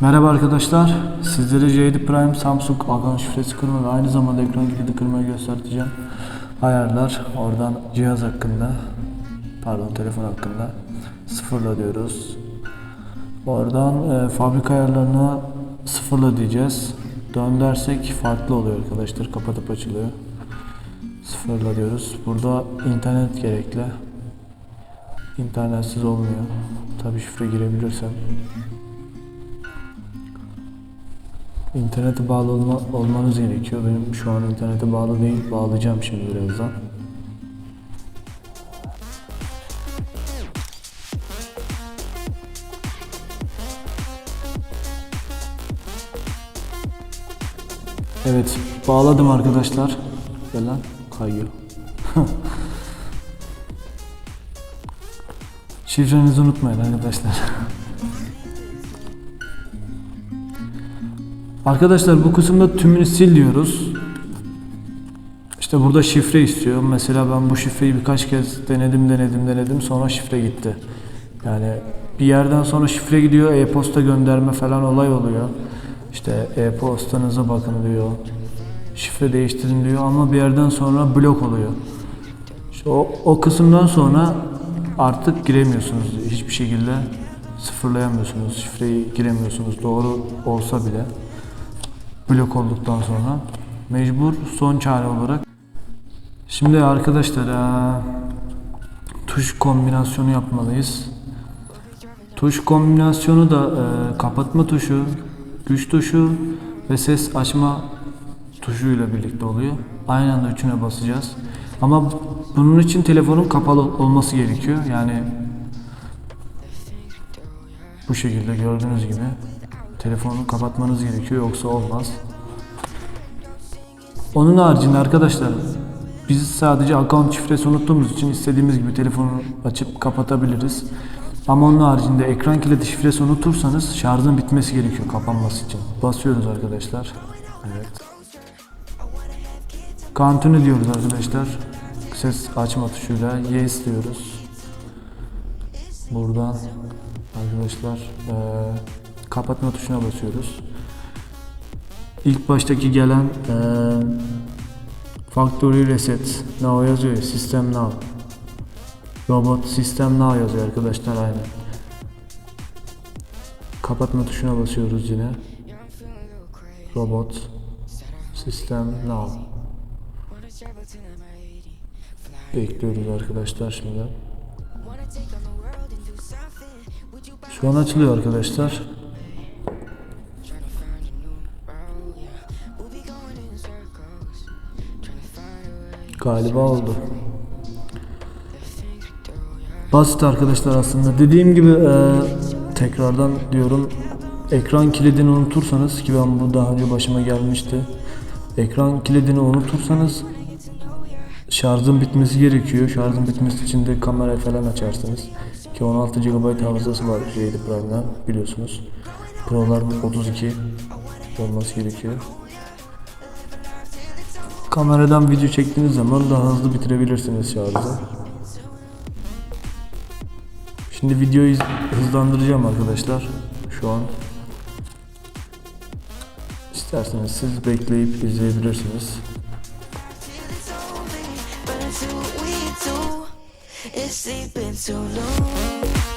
Merhaba arkadaşlar. Sizlere J7 Prime Samsung akan şifresi kırma ve aynı zamanda ekran kilidi kırmayı göstereceğim. Ayarlar. Oradan cihaz hakkında pardon telefon hakkında sıfırla diyoruz. Oradan e, fabrika ayarlarına sıfırla diyeceğiz. Dön dersek farklı oluyor arkadaşlar. Kapatıp açılıyor. Sıfırla diyoruz. Burada internet gerekli. İnternetsiz olmuyor. Tabi şifre girebilirsem. İnternete bağlı olma, olmanız gerekiyor. Benim şu an internete bağlı değil. Bağlayacağım şimdi birazdan. Evet, bağladım arkadaşlar. Gel kayıyor. Şifrenizi unutmayın arkadaşlar. Arkadaşlar bu kısımda tümünü sil diyoruz. İşte burada şifre istiyor. Mesela ben bu şifreyi birkaç kez denedim denedim denedim sonra şifre gitti. Yani bir yerden sonra şifre gidiyor e-posta gönderme falan olay oluyor. İşte e-postanıza bakın diyor. Şifre değiştirin diyor ama bir yerden sonra blok oluyor. İşte o, o kısımdan sonra artık giremiyorsunuz hiçbir şekilde sıfırlayamıyorsunuz. Şifreyi giremiyorsunuz doğru olsa bile blok olduktan sonra mecbur son çare olarak şimdi arkadaşlar tuş kombinasyonu yapmalıyız. Tuş kombinasyonu da eee, kapatma tuşu, güç tuşu ve ses açma tuşuyla birlikte oluyor. Aynı anda üçüne basacağız. Ama bunun için telefonun kapalı olması gerekiyor. Yani bu şekilde gördüğünüz gibi telefonu kapatmanız gerekiyor yoksa olmaz. Onun haricinde arkadaşlar biz sadece account şifresi unuttuğumuz için istediğimiz gibi telefonu açıp kapatabiliriz. Ama onun haricinde ekran kilidi şifresi unutursanız şarjın bitmesi gerekiyor kapanması için. Basıyoruz arkadaşlar. Evet. Continue diyoruz arkadaşlar. Ses açma tuşuyla yes diyoruz. Buradan arkadaşlar eee, kapatma tuşuna basıyoruz. İlk baştaki gelen eee Factory Reset Now yazıyor ya, System Now Robot System Now yazıyor arkadaşlar aynen. Kapatma tuşuna basıyoruz yine. Robot System Now Bekliyoruz arkadaşlar şimdi. Şu an açılıyor arkadaşlar. Galiba oldu. Basit arkadaşlar aslında. Dediğim gibi e, tekrardan diyorum ekran kilidini unutursanız ki ben bu daha önce başıma gelmişti. Ekran kilidini unutursanız şarjın bitmesi gerekiyor. Şarjın bitmesi için de kamera falan açarsınız. Ki 16 GB hafızası var J7 Prime'da biliyorsunuz. Pro'lar 32 olması gerekiyor. Kameradan video çektiğiniz zaman daha hızlı bitirebilirsiniz şarjı. Şimdi videoyu hızlandıracağım arkadaşlar. Şu an. İsterseniz siz bekleyip izleyebilirsiniz. İt's sleeping too long.